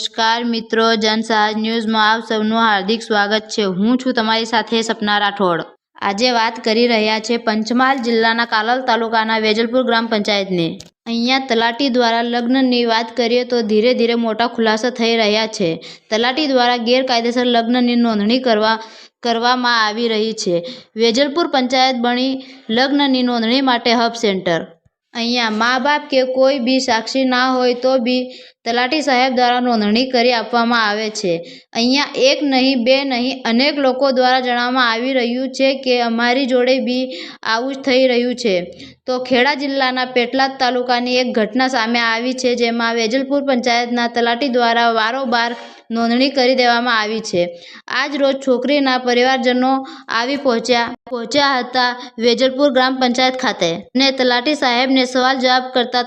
નમસ્કાર મિત્રો, જનસાજ ન્યૂઝમાં આપ સૌનું હાર્દિક સ્વાગત છે. હું છું તમારી સાથે સપના રાઠોડ. આજે વાત કરી રહ્યા છે પંચમહાલ જિલ્લાના કાલોલ તાલુકાના વેજલપુર ગ્રામ પંચાયતની. અહીંયા તલાટી દ્વારા લગ્નની વાત કરીએ તો ધીરે ધીરે મોટા ખુલાસા થઈ રહ્યા છે. તલાટી દ્વારા ગેરકાયદેસર લગ્નની નોંધણી કરવા, કરવામાં આવી રહી છે. વેજલપુર પંચાયત બની લગ્નની નોંધણી માટે હબ સેન્ટર. અહીંયા મા બાપ કે કોઈ બી સાક્ષી ના હોય તો બી તલાટી સાહેબ દ્વારા નોંધણી કરી આપવામાં આવે છે. અહીંયા એક નહીં, બે નહીં, અનેક લોકો દ્વારા જણાવવામાં આવી રહ્યું છે કે અમારી જોડે બી આવું જ થઈ રહ્યું છે. તો ખેડા જિલ્લાના પેટલાદ તાલુકાની એક ઘટના સામે આવી છે જેમાં વેજલપુર પંચાયતના તલાટી દ્વારા વારોબાર નોંધણી કરી દેવામાં આવી છે. આજ રોજ છોકરીના પરિવારજનો આવી પહોંચ્યા પહોંચ્યા હતા વેજલપુર ગ્રામ પંચાયત ખાતે. ને તલાટી સાહેબને સવાલ જવાબ કરતા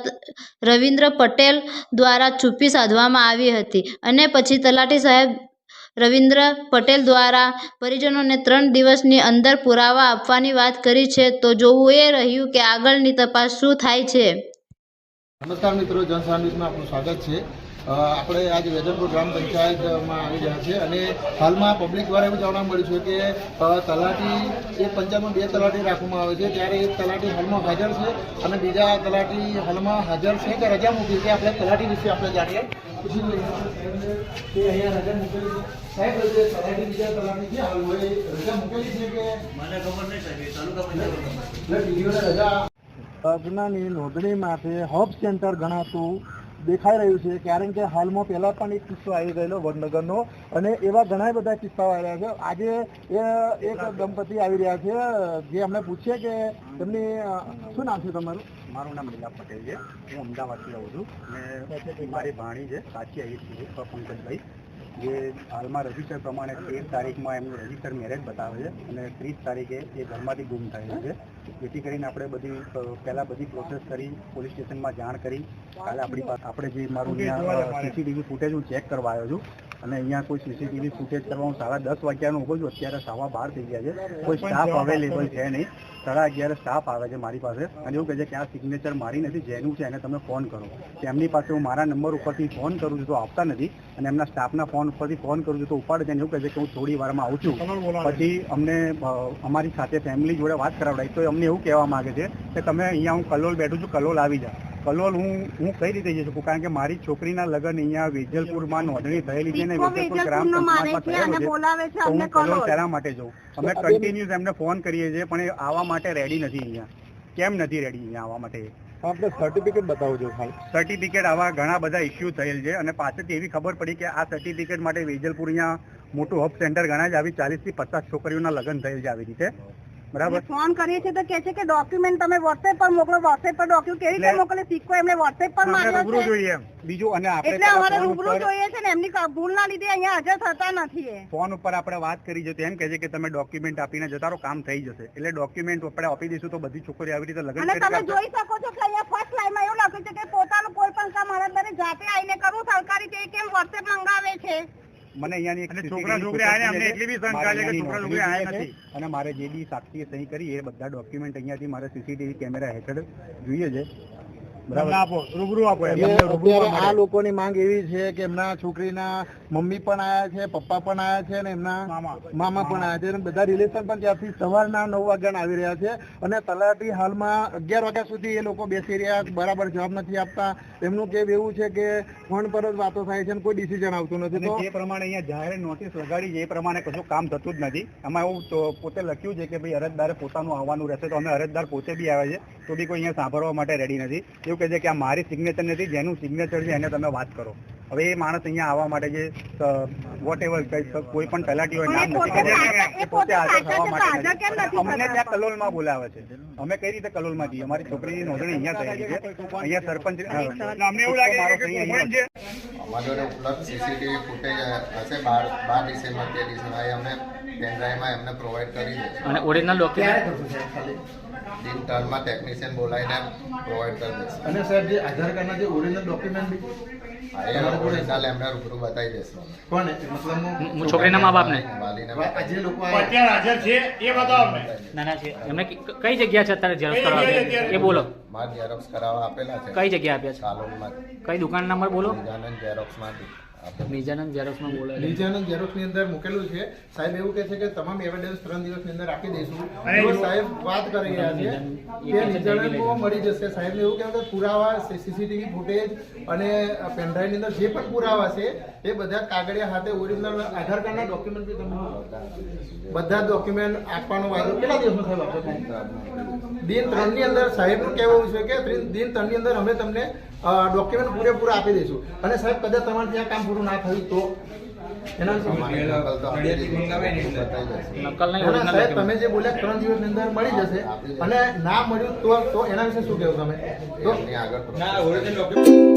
રવિન્દ્ર પટેલ દ્વારા ચૂપ્પી સાધવામાં આવી હતી અને પછી તલાટી સાહેબ રવિન્દ્ર પટેલ દ્વારા પરિજનોને ત્રણ દિવસની અંદર પુરાવા આપવાની વાત કરી છે, તો જોવું એ રહ્યું કે આગળની તપાસ શું થાય છે? નમસ્કાર મિત્રો જનસા આપનું સ્વાગત છે. આપણે આજ વેજલપુર ગ્રામ પંચાયતમાં આવી રહ્યા છે અને હાલમાં પબ્લિક દ્વારા એવું જાણવા મળ્યું છે કે તલાટી એક પંચાયતમાં બે તલાટી રાખવામાં આવે છે. ત્યારે એક તલાટી હાલમાં હાજર છે અને બીજા તલાટી હાલમાં હાજર છે કે રજા મૂકી છે આપણે તલાટી વિશે આપણે જાણીએ. પૂછી લઈએ. કે અહીંયા રજા મૂકેલી છે. સાહેબ તલાટી બીજા તલાટી છે હાલમાં રજા મૂકેલી છે કે? મને ખબર નહીં સાહેબ તાલુકા પંચાયત રજા નોંધણી માટે હબ સેન્ટર ગણાતું દેખાઈ રહ્યું છે. કારણ કે હાલમાં પહેલાં પણ એક કિસ્સો આવી ગયેલો વડનગરનો. અને એવા ઘણા બધા કિસ્સાઓ આવી રહ્યા છે. આજે એક દંપતી આવી રહ્યા છે જે અમને પૂછીએ કે તેમની શું નામ છે તમારું? મારું નામ લીલા પટેલ છે. હું અમદાવાદથી આવું છું. અને મારી ભાણી છે સાચી આવી છે પંકજભાઈ. જે હાલમાં રજિસ્ટર પ્રમાણે તેર તારીખમાં એમનું રજિસ્ટર મેરેજ બતાવે છે અને ત્રીસ તારીખે એ ઘરમાંથી ગુમ થયેલ છે. જેથી કરીને આપણે બધી પહેલાં બધી પ્રોસેસ કરી પોલીસ સ્ટેશનમાં જાણ કરી. કાલે આપણી પાસે આપણે જે મારું સીસીટીવી ફૂટેજ હું ચેક કરવા આવ્યો છું. અને અહીંયા કોઈ સીસીટીવી ફૂટેજ કરવા હું સાડા દસ વાગ્યાનો ઊભો છું. અત્યારે સવા બાર થઈ ગયા છે. કોઈ સ્ટાફ અવેલેબલ છે નહીં. સાડા અગિયારે સ્ટાફ આવે છે મારી પાસે. અને એવું કહે છે કે આ સિગ્નેચર મારી નથી જેનું છે એને તમે ફોન કરો. એમની પાસે હું મારા નંબર ઉપરથી ફોન કરું છું તો આપતા નથી. અને એમના સ્ટાફના ફોન ઉપરથી ફોન કરું છું તો ઉપાડે છે એવું કહે છે કે હું થોડી વારમાં આવું છું. પછી અમને અમારી સાથે ફેમિલી જોડે વાત કરાવડાવી તો અમને એવું કહેવા માગે છે કે તમે અહીંયા હું કલોલ બેઠું છું કલોલ આવી જા કલોલ હું હું કઈ રીતે જઈ શકું? કારણ કે મારી છોકરીના લગ્ન અહીંયા વેજલપુરમાં નોંધણી થયેલી છે ને વેજલપુર ગ્રામ પંચાયતમાં થયેલું છે. તો હું કલોલ શેના માટે જઉં. અમે કન્ટિન્યુઅસ એમને ફોન કરીએ છીએ પણ એ આવવા માટે રેડી નથી અહીંયા. કેમ નથી રેડી અહીંયા આવવા માટે? આપણે સર્ટિફિકેટ બતાવજો છો સર્ટિફિકેટ આવા ઘણા બધા ઇસ્યુ થયેલ છે અને પાછળથી એવી ખબર પડી કે આ સર્ટિફિકેટ માટે વેજલપુર અહીંયા મોટું હબ સેન્ટર ગણાય છે આવી ચાલીસથી પચાસ છોકરીઓના લગ્ન થયેલ છે આવી રીતે. બરાબર. ફોન કરીએ છીએ તો કે છે કે ડોક્યુમેન્ટ તમે વોટ્સએપ પર મોકલો વોટ્સએપ પર ડોક્યુમેન્ટ કેવી રીતે મોકલે? શીખવો એમને વોટ્સએપ પર રૂબરૂ છે. જોઈએ બીજું અને આપણે એટલે અમારે રૂબરૂ જોઈએ છે ને એમની ભૂલ ભૂલના લીધે અહીંયા હાજર થતા નથી ફોન ઉપર આપણે વાત કરી છે તો એમ કહે છે કે તમે ડોક્યુમેન્ટ આપીને જતા રહો કામ થઈ જશે. એટલે ડોક્યુમેન્ટ આપણે આપી દઈશું તો બધી છોકરીઓ આવી રીતે લગ્ન કરી તમે જોઈ શકો છો કે અહીંયા ફર્સ્ટ લાઈનમાં એવું લખ્યું છે કે પોતાનું કોઈ પણ કામ મારા ઘરે જાતે આવીને કરવું સરકારી તે કેમ વોટ્સએપ મંગાવે છે મને અહીંયાની છોકરા છોકરી આયા અમને એટલી બી શંકા છે કે છોકરા અહીંયાની છોકરી આયા નોંધણી છે અને મારે જે બી સાક્ષીએ સહી કરી એ બધા ડોક્યુમેન્ટ અહીંયાથી મારે સીસીટીવી કેમેરા હેઠળ જોઈએ છે. આ. લોકોની માંગ એવી છે કે એમના છોકરીના મમ્મી પણ આયા છે પપ્પા પણ આયા છે અને એમના મામા. પણ આયા છે. અને બધા રિલેશન પણ ત્યાંથી સવારના નવ વાગ્યા આવી રહ્યા છે અને તલાટી હાલમાં અગિયાર વાગ્યા સુધી એ લોકો બેસી રહ્યા બરાબર જવાબ નથી આપતા. એમનું કહેવું એવું છે કે ફોન પર જ વાતો થાય છે અને કોઈ ડિસિઝન આવતું નથી. તો જે પ્રમાણે અહીંયા જાહેર નોટિસ લગાડી એ પ્રમાણે કશું કામ થતું જ નથી. આમાં એવું પોતે લખ્યું છે કે ભાઈ અરજદારે પોતાનું આવવાનું રહેશે. તો અમે અરજદાર પોતે બી આવે છે. તો બી કોઈ અહીંયા સાંભળવા માટે રેડી નથી. એવું કહે છે કે આ મારી સિગ્નેચર નથી જેનું સિગ્નેચર છે એને તમે વાત કરો. હવે એ માણસ અહીંયા આવવા માટે જે વોટ એવર કોઈ પણ તલાટી હોય નામ નથી. પોતે હાજર થવા માટે અમને ત્યાં કલોલમાં બોલાવે છે. અમે કઈ રીતે કલોલમાં જઈએ? અમારી છોકરીની નોંધણી અહીંયા થયેલી છે. અહીંયા સરપંચ અમને એવું લાગે છે કે અહીંયા movement છે અમારી ઉપલબ્ધ સીસીટીવી ફૂટેજ હશે બાર બાર ડિસેમ્બર તેર ડિસેમ્બર અમે પેનડ્રાઈવમાં એમને પ્રોવાઈડ કરી અને ઓરિજિનલ ડોક્યુમેન્ટ દિન ટર્મમાં ટેકનિશિયન બોલાવીને પ્રોવાઈડ કરી દઈશું. અને સાહેબ જે આધાર કાર્ડના જે ઓરિજિનલ ડોક્યુમેન્ટ ઓરિજિનલ એમને રૂબરૂ બતાવી અમે. કોને મતલબ હું છોકરીના મા બાપને. જે લોકો અત્યારે હાજર છે એ બતાવો ના ના છે. એમને કઈ જગ્યા છે અત્યારે ઝેરોક્ષ કરાવવા આપ્યા? એ બોલો. માર ઝેરોક્ષ કરાવવા આપેલા છે. કઈ જગ્યા આપ્યા છે? કાલોલમાં કઈ દુકાન નંબર બોલો? ગજાનંદ ઝેરોક્સમાં નિજાનંદ ઝેરોક્સમાં બોલે લીજાનંદ ઝેરોક્ષની અંદર મૂકેલું છે. સાહેબ એવું કહે છે કે તમામ એવિડન્સ ત્રણ દિવસની અંદર આપી દઈશું. અને સાહેબ વાત કરી રહ્યા છે કે લીજાનંદમાં મળી જશે. સાહેબ એવું કહેવાય કે પુરાવા સીસીટીવી ફૂટેજ અને પેનડ્રાઈવની અંદર જે પણ પુરાવા છે એ બધા કાગળિયા હાથે ઓરિજિનલ આધાર કાર્ડના ડોક્યુમેન્ટ બી તમે બધા ડોક્યુમેન્ટ આપવાનો વાયદો કેટલા દિવસનો સાહેબ આપશો દિન ત્રણની અંદર સાહેબનું કહેવું છે કે દિન ત્રણની અંદર અમે તમને ડોક્યુમેન્ટ પૂરેપૂરા આપી દઈશું. અને સાહેબ કદાચ તમારે ત્યાં કામ પૂરું ના થયું તો? તમે જે બોલ્યા ત્રણ દિવસની અંદર મળી જશે અને ના મળ્યું તો તો એના વિશે શું કેવું તમે? તો આગળ